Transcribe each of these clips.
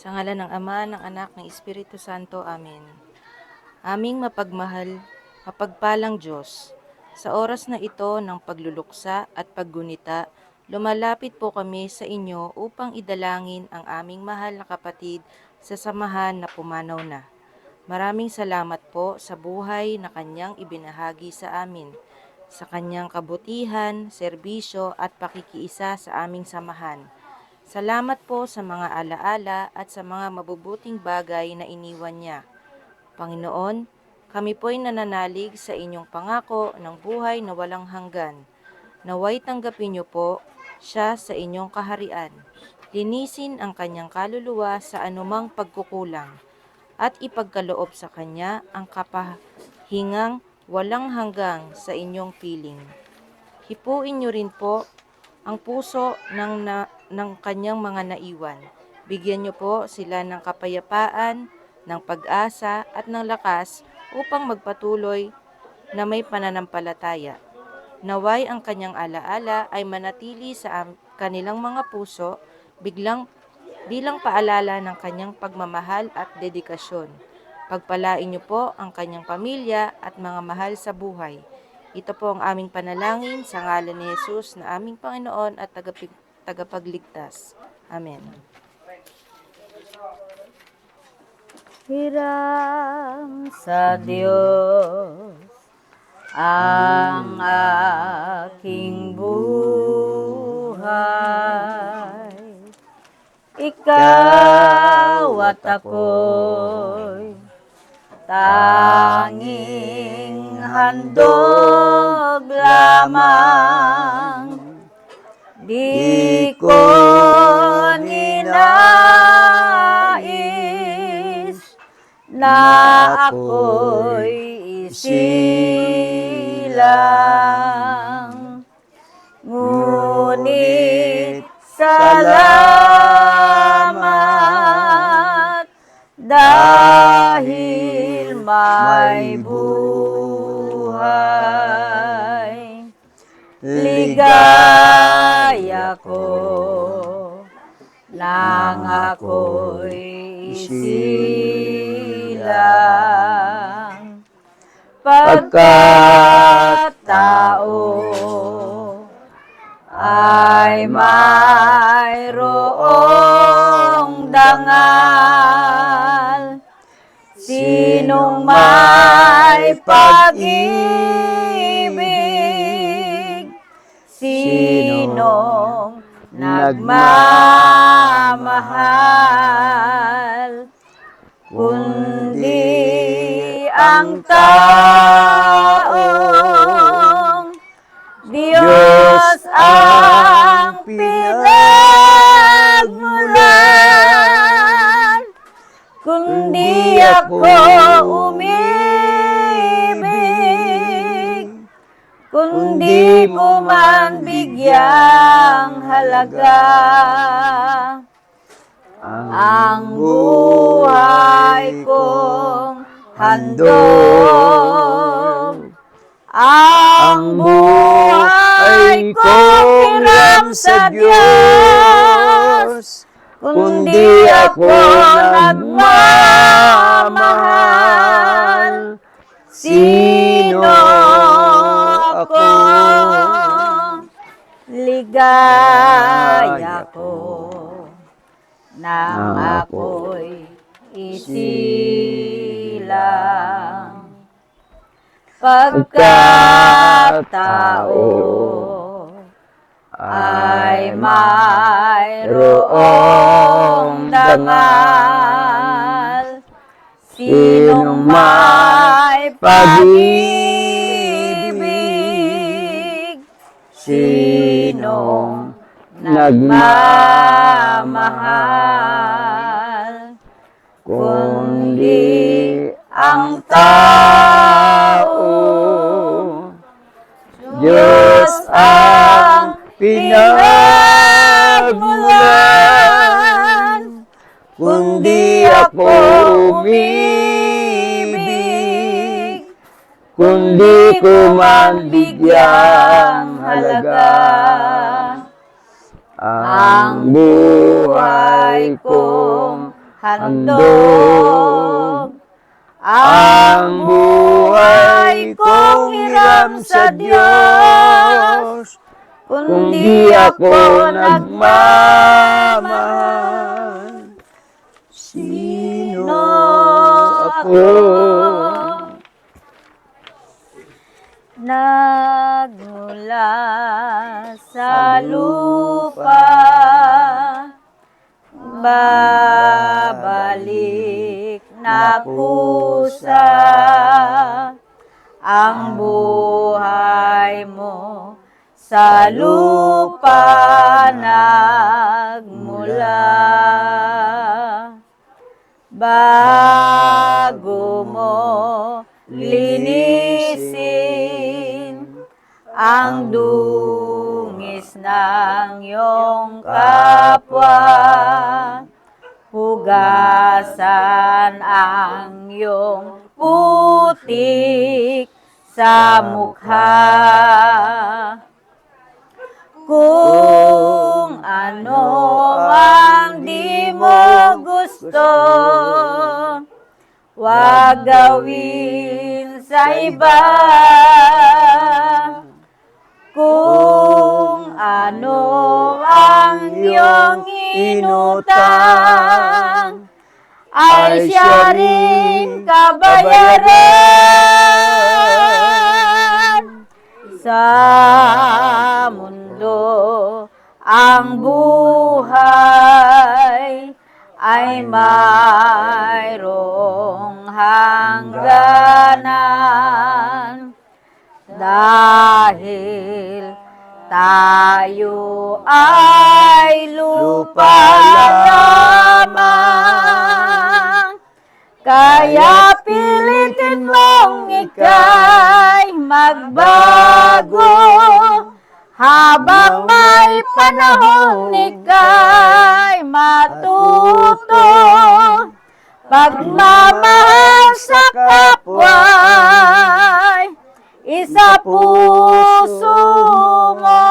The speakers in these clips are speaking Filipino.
Sa ngalan ng Ama, ng Anak, ng Espiritu Santo. Amen. Aming mapagmahal, mapagpalang Diyos, sa oras na ito ng pagluluksa at paggunita, lumalapit po kami sa inyo upang idalangin ang aming mahal na kapatid sa samahan na pumanaw na. Maraming salamat po sa buhay na kanyang ibinahagi sa amin, sa kanyang kabutihan, serbisyo at pakikiisa sa aming samahan. Salamat po sa mga alaala at sa mga mabubuting bagay na iniwan niya. Panginoon, kami po'y nananalig sa inyong pangako ng buhay na walang hanggan. Naway tanggapin niyo po siya sa inyong kaharian. Linisin ang kanyang kaluluwa sa anumang pagkukulang at ipagkaloob sa kanya ang kapahingang walang hanggang sa inyong piling. Hipuin niyo rin po ang puso ng, na, ng kanyang mga naiwan. Bigyan niyo po sila ng kapayapaan, ng pag-asa at ng lakas upang magpatuloy na may pananampalataya. Naway ang kanyang alaala ay manatili sa kanilang mga puso biglang bilang paalala ng kanyang pagmamahal at dedikasyon. Pagpalain niyo po ang kanyang pamilya at mga mahal sa buhay. Ito po ang aming panalangin sa ngalan ni Jesus na aming Panginoon at tagapig- tagapagligtas. Amen. Hiram sa Diyos ang aking buhay. Ikaw at ako'y tanging handog lamang. Di ko ninais na ako'y isilang. Ngunit salamat dahil may buhay. Ligaya ko nang ako'y isilang. Pagkatao ay mayroong dangal. Sinong may pag-ibig, sinong nagmamahal, kundi ang taong Diyos ang pinagmulan, kundi ako umibig, kundi mo man bigyang halaga ang buhay kong handog. Ang buhay ko hiram sa Diyos, kundi ako nagmamahal. Sino Ligaya ko nang ako'y isilang. Pagkatao ay mayroong dangal. Sinong may pag-ibig, sinong nagmamahal, kundi ang tao. Diyos ang pinagmulan, kundi ako umibig, kundi ko man bigyang halaga ang buhay kong handog. Ang buhay kong hiram sa Diyos, kung di ako nagmamahal, sino ako? Lupa, babalik na kusa ang buhay mo sa lupa nagmula. Bago mo linisin ang dungis ng iyong kapwa. Hugasan ang iyong putik sa mukha. Kung ano ang di mo gusto Huwag gawin sa iba. Kung ano ang iyong inutang? Ay siya rin kabayaran. Sa mundo ang buhay ay mayroong hangganan. Dahil tayo ay lupa lamang. Kaya pilitin mong ika'y magbago. Habang may panahon ika'y matuto. Pagmamahal sa kapwa'y isa puso mo.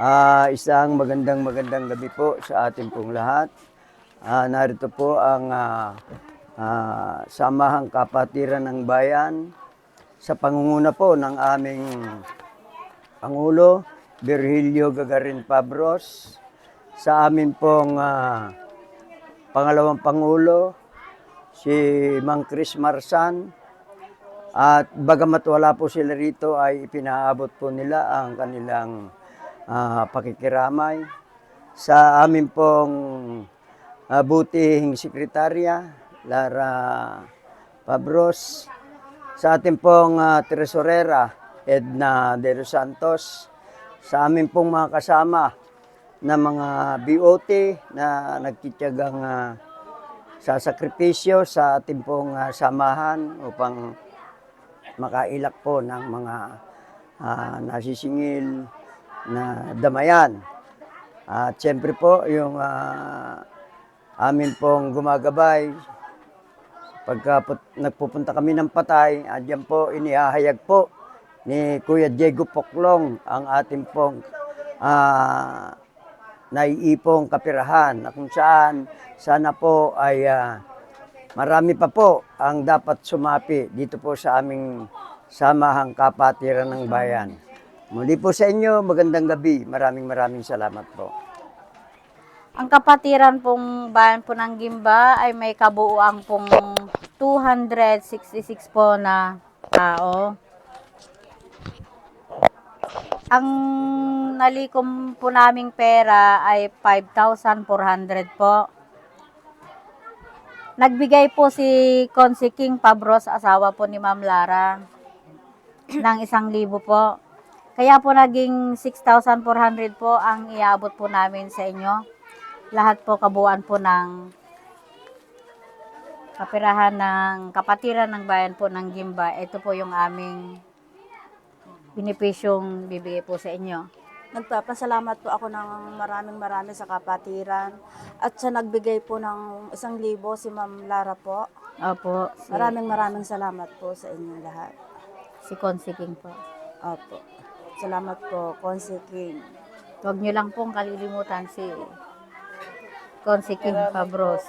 Ah, isang magandang magandang gabi po sa ating pong lahat. Ah, narito po ang ah, ah, Samahang Kapatiran ng Bayan sa pangunguna po ng aming Pangulo Virgilio Gagarin Pabros, sa amin pong ah, pangalawang Pangulo si Mang Chris Marsan, at bagamat wala po sila rito ay ipinaabot po nila ang kanilang ah, pakikiramay. Sa amin pong ah, butihing sekretarya Lara Pabros, sa ating pong ah, tresorera Edna De Los Santos, sa amin pong mga kasama na mga BOT na nagtityagang ah, sa sakripisyo sa ating pong ah, samahan upang makailak po ng mga ah, nasisingil na damayan. At siyempre po, yung ah, amin pong gumagabay, pagka put- nagpupunta kami ng patay, andyan po, inihahayag po ni Kuya Diego Poklong ang ating pong ah, naiipong kapirahan na kung saan sana po ay ah, marami pa po ang dapat sumapi dito po sa aming samahang kapatiran ng bayan. Muli po sa inyo, magandang gabi. Maraming maraming salamat po. Ang kapatiran pong bayan po ng Gimba ay may kabuuan pong 266 po na tao. Ang nalikom po naming pera ay 5,400 po. Nagbigay po si Consi King Pabros, asawa po ni Ma'am Lara, ng isang libo po. Kaya po naging 6,400 po ang iabot po namin sa inyo. Lahat po kabuuan po ng kapirahan ng kapatiran ng bayan po ng Gimba. Ito po yung aming binipisyong bibigay po sa inyo. Nagpapasalamat po ako ng maraming marami sa kapatiran at sa nagbigay po ng isang libo si Ma'am Lara po. Opo, si, Maraming maraming salamat po sa inyong lahat. si Consi King po. Opo. Salamat po, Consi King. Huwag nyo lang pong kalilimutan si Konsi King Pabros.